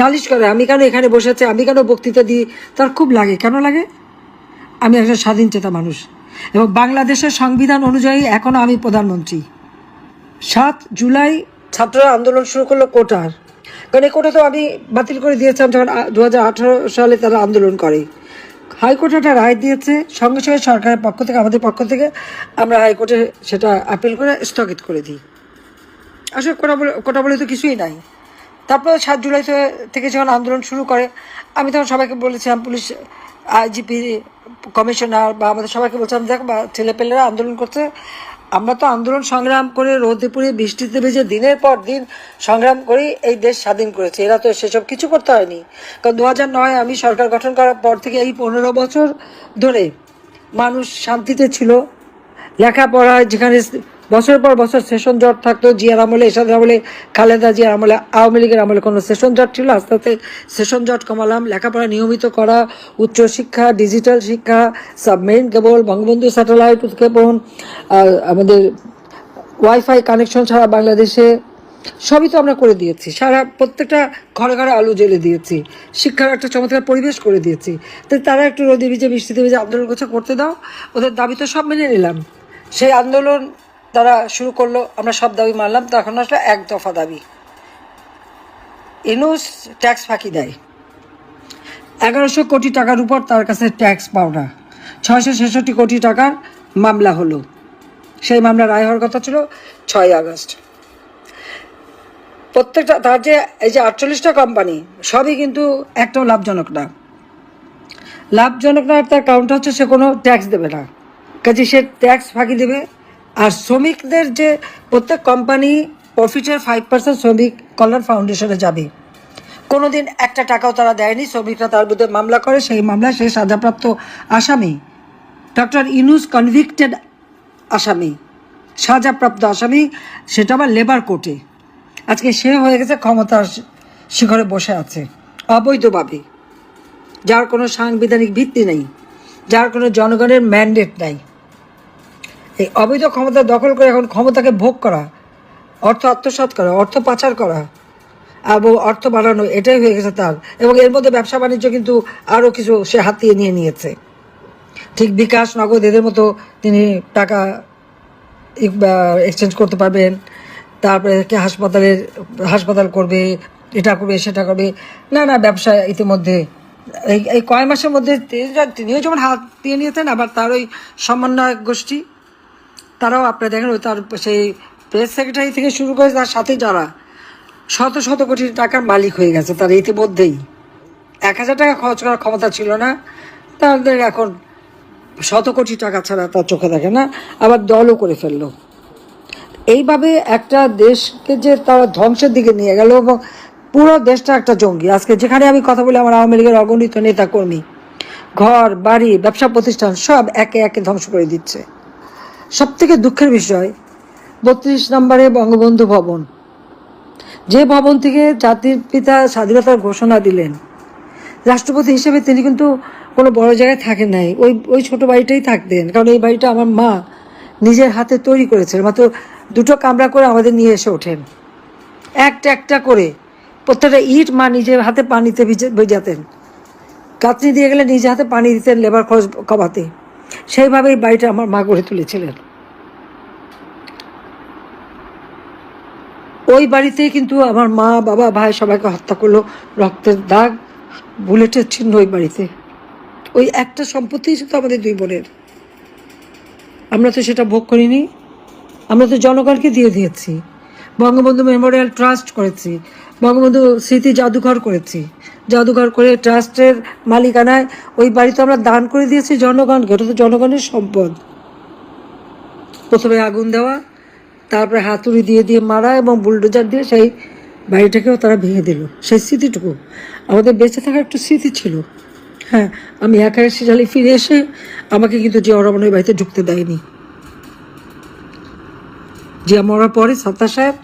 নালিশ করে, আমি কেন এখানে বসে আছি? আমি কেন বক্তৃতা দিই? তার খুব লাগে। কেন লাগে? আমি একজন স্বাধীন চেতা মানুষ এবং বাংলাদেশের সংবিধান অনুযায়ী এখনও আমি প্রধানমন্ত্রী। সাত জুলাই ছাত্ররা আন্দোলন শুরু করল কোটার। কারণ এই কোটা তো আমি বাতিল করে দিয়েছিলাম যখন দু হাজার আঠারো সালে তারা আন্দোলন করে। হাইকোর্ট একটা রায় দিয়েছে। সঙ্গে সঙ্গে সরকারের পক্ষ থেকে, আমাদের পক্ষ থেকে আমরা হাইকোর্টে সেটা আপিল করে স্থগিত করে দিই। আসলে কোটা বলে কোটা বলে তো কিছুই নাই। তারপর সাত জুলাই থেকে- যখন আন্দোলন শুরু করে, আমি তখন সবাইকে বলেছিলাম, পুলিশ, আইজিপি, কমিশনার বা আমাদের সবাইকে বলছিলাম, দেখ বা ছেলেপেলেরা আন্দোলন করছে। আমরা তো আন্দোলন সংগ্রাম করে রোদে পুড়ে বৃষ্টিতে ভেজে দিনের পর দিন সংগ্রাম করেই এই দেশ স্বাধীন করেছে। এরা তো সেসব কিছু করতে হয়নি। কারণ দু হাজার নয় আমি সরকার গঠন করার পর থেকে এই পনেরো বছর ধরে মানুষ শান্তিতে ছিল। লেখাপড়ায় যেখানে বছর পর বছর সেশন জট থাকতো, জিয়ার আমলে এসাদ আমলে, খালেদা জিয়ার আমলে, আওয়ামী লীগের আমলে কোনো সেশন জট ছিল। আস্তে আস্তে সেশন জট কমালাম। লেখাপড়া নিয়মিত করা উচ্চশিক্ষা ডিজিটাল শিক্ষা সাবমেরিন কেবল বঙ্গবন্ধু স্যাটেলাইট উৎক্ষেপণ আমাদের ওয়াইফাই কানেকশন ছাড়া বাংলাদেশে, সবই তো আমরা করে দিয়েছি। সারা প্রত্যেকটা ঘরে ঘরে আলো জ্বেলে দিয়েছি। শিক্ষার একটা চমৎকার পরিবেশ করে দিয়েছি। তো তারা একটু রোদে ভিজে বৃষ্টিতে ভিজে আন্দোলন করছে, করতে দাও। ওদের দাবি তো সব মেনে নিলাম। সেই আন্দোলন তারা শুরু করল, আমরা সব দাবি মানলাম তখন আসলে এক দফা দাবি। ইনুস ট্যাক্স ফাঁকি দেয়। এগারোশো কোটি টাকার উপর তার কাছে ট্যাক্স পাওনা। ছয়শো ছেষট্টি কোটি টাকার মামলা হলো। সেই মামলা রায় হওয়ার কথা ছিল ছয় আগস্ট। প্রত্যেকটা, তার যে এই যে আটচল্লিশটা কোম্পানি সবই কিন্তু একটাও লাভজনক না। লাভজনক না, তার কারণটা হচ্ছে সে কোনো ট্যাক্স দেবে না। কাজে সে ট্যাক্স ফাঁকি দেবে। আর শ্রমিকদের যে প্রত্যেক কোম্পানি প্রফিটের ফাইভ পার্সেন্ট শ্রমিক কল্যাণ ফাউন্ডেশনে যাবে। কোনো দিন একটা টাকাও তারা দেয়নি, শ্রমিকরা তার বিরুদ্ধে মামলা করে, সেই মামলায় সে সাজাপ্রাপ্ত আসামি। ডক্টর ইনুস কনভিক্টেড আসামি, সাজাপ্রাপ্ত আসামি, সেটা আবার লেবার কোর্টে আজকে সে হয়ে গেছে, ক্ষমতার শিখরে বসে আছে, অবৈধভাবে। যার কোনো সাংবিধানিক ভিত্তি নেই, যার কোনো জনগণের ম্যান্ডেট নাই। এই অবৈধ ক্ষমতা দখল করে এখন ক্ষমতাকে ভোগ করা, অর্থ আত্মসাৎ করা, অর্থ পাচার করা এবং অর্থ বাড়ানো, এটাই হয়ে গেছে তার। এবং এর মধ্যে ব্যবসা বাণিজ্য কিন্তু আরও কিছু সে হাতিয়ে নিয়ে নিয়েছে। ঠিক বিকাশ, নগদ, এদের মতো তিনি টাকা এক্সচেঞ্জ করতে পারবেন। তারপরে কি হাসপাতালের, হাসপাতাল করবে, এটা করবে, সেটা করবে না না ব্যবসা ইতিমধ্যে। এই এই কয় মাসের মধ্যে তিনিও যেমন হাত দিয়ে নিয়েছেন, আবার তার ওই সমন্বয়ক গোষ্ঠী তারাও আপনারা দেখেন, ওই তার সেই প্রেস সেক্রেটারি থেকে শুরু করে তার সাথে যারা শত শত কোটি টাকার মালিক হয়ে গেছে তার ইতিমধ্যেই। এক হাজার টাকা খরচ করার ক্ষমতা ছিল না। তাদের এখন শত কোটি টাকা ছাড়া তার চোখে দেখে না, আবার দলও করে ফেলল। এইভাবে একটা দেশকে যে তারা ধ্বংসের দিকে নিয়ে গেল এবং পুরো দেশটা একটা জঙ্গি। আজকে যেখানে আমি কথা বলি, আমার আওয়ামী লীগের অগণিত নেতা কর্মী ঘর, বাড়ি, ব্যবসা প্রতিষ্ঠান সব একে একে ধ্বংস করে দিচ্ছে। সব থেকে দুঃখের বিষয়, বত্রিশ নম্বরে বঙ্গবন্ধু ভবন। যে ভবন থেকে জাতির পিতা স্বাধীনতার ঘোষণা দিলেন, রাষ্ট্রপতি হিসেবে তিনি কিন্তু কোনো বড় জায়গায় থাকেন নাই। ওই ওই ছোটো বাড়িটাই থাকতেন। কারণ এই বাড়িটা আমার মা নিজের হাতে তৈরি করেছেন। মাত্র দুটো কামরা করে আমাদের নিয়ে এসে ওঠেন। একটা একটা করে প্রত্যেকটা ইট মা নিজের হাতে পানিতে ভিজে, ভেজাতেন। কাতনি দিয়ে গেলে নিজের হাতে পানি দিতেন, লেবার খরচ কমাতে সেইভাবেই বাড়িটা আমার মা গড়ে তুলেছিলেন। ওই বাড়িতেই কিন্তু আমার মা, বাবা, ভাই সবাইকে হত্যা করল, রক্তের দাগ, বুলেটের চিহ্ন ওই বাড়িতে। ওই একটা সম্পত্তি শুধু আমাদের দুই বোনের। আমরা তো সেটা ভোগ করিনি। আমরা তো জনগণকে দিয়ে দিয়েছি। বঙ্গবন্ধু মেমোরিয়াল ট্রাস্ট করেছি। বঙ্গবন্ধু স্মৃতি জাদুঘর করেছি। জাদুঘর করে ট্রাস্টের মালিকানায় ওই বাড়ি তো আমরা দান করে দিয়েছি জনগণকে। ওটা তো জনগণের সম্পদ। প্রথমে আগুন দেওয়া তারপরে হাতুড়ি দিয়ে দিয়ে মারা এবং বুলডোজার দিয়ে সেই বাড়িটাকেও তারা ভেঙে দিল। সেই স্মৃতিটুকু। আমাদের বেঁচে থাকার একটু স্মৃতি ছিল। হ্যাঁ আমি একা এসে জালি ফিরে এসে আমাকে কিন্তু জিয়া রহমান ওই বাড়িতে ঢুকতে দেয়নি। জিয়া মরার পরে সত্তা সাহেব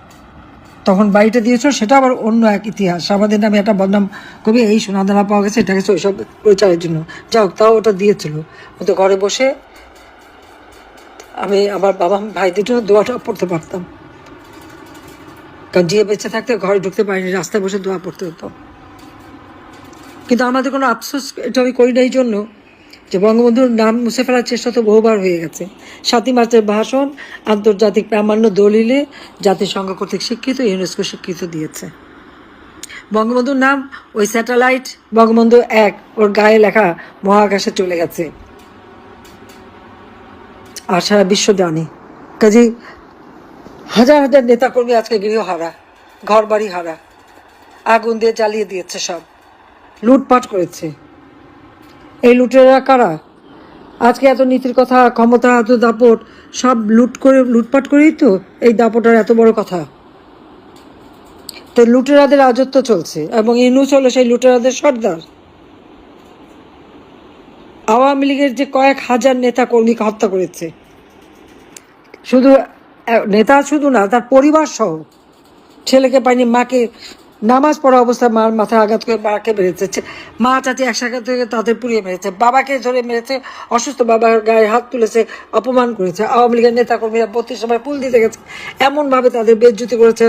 তখন বাড়িটা দিয়েছিল, সেটা আবার অন্য এক ইতিহাস। আমাদের নামে একটা বদনাম কবি এই সোনাদানা পাওয়া গেছে এটা গেছে ওইসব প্রচারের জন্য। যাই হোক, তাও ওটা দিয়েছিল। ও তো ঘরে বসে আমি আমার বাবা ভাই দুটো দোয়াটা পড়তে পারতাম। কারণ জিয়ে বেঁচে থাকতে ঘরে ঢুকতে পারিনি, রাস্তায় বসে দোয়া পড়তে হতো। কিন্তু আমাদের কোনো আফসোস এটা আমি করি না, এই জন্য যে বঙ্গবন্ধুর নাম মুছে ফেলার চেষ্টা তো বহুবার হয়ে গেছে। সাতই মার্চের ভাষণ, আন্তর্জাতিক প্রামাণ্য দলিলে জাতিসংঘ কর্তৃক স্বীকৃত, ইউনেস্কো স্বীকৃত দিয়েছে। বঙ্গবন্ধুর নাম ওই স্যাটেলাইট, বঙ্গবন্ধু এক, ওর গায়ে লেখা মহাকাশে চলে গেছে। আর সারা বিশ্ব জানে। কাজে হাজার হাজার নেতাকর্মী আজকে গৃহহারা ঘর বাড়ি হারা, আগুন দিয়ে জ্বালিয়ে দিয়েছে সব, লুটপাট করেছে। এই লুটেরা কারা? আজকে এত নীতির কথা, ক্ষমতা, এত দাপট, সব লুট করে, লুটপাট করেই তো এই দাপটার এত বড় কথা। তো লুটেরাদের রাজত্ব চলছে এবং ইনুস হলো সেই লুটেরাদের সর্দার। আওয়ামী লীগের যে কয়েক হাজার নেতা কর্মীকে হত্যা করেছে শুধু নেতা শুধু না, তার পরিবার সহ ছেলেকে পায়নি মাকে, নামাজ পড়া অবস্থায় মার মাথায় আঘাত করে মাকে মেরেছে মা চাচি একসাথে থেকে তাদের পুড়িয়ে মেরেছে, বাবাকে ধরে মেরেছে, অসুস্থ বাবার গায়ে হাত তুলেছে, অপমান করেছে, আওয়ামী লীগের নেতাকর্মীরা প্রতি সময় ফুল দিতে গেছে, এমনভাবে তাদের বেজ্জুতি করেছে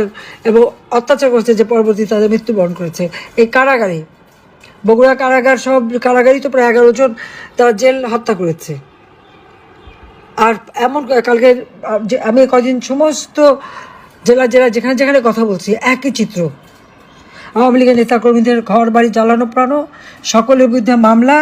এবং অত্যাচার করেছে যে পরবর্তী তাদের মৃত্যুবরণ করেছে। এই কারাগারে, বগুড়া কারাগার সব কারাগারই তো প্রায় এগারো জন তারা জেল হত্যা করেছে। আর এমন কালকে যে আমি কদিন সমস্ত জেলা জেলা যেখানে যেখানে কথা বলছি, একই চিত্র। আওয়ামী লীগের নেতাকর্মীদের ঘর বাড়ি জ্বালানো প্রাণ সকলের বিরুদ্ধে মামলা।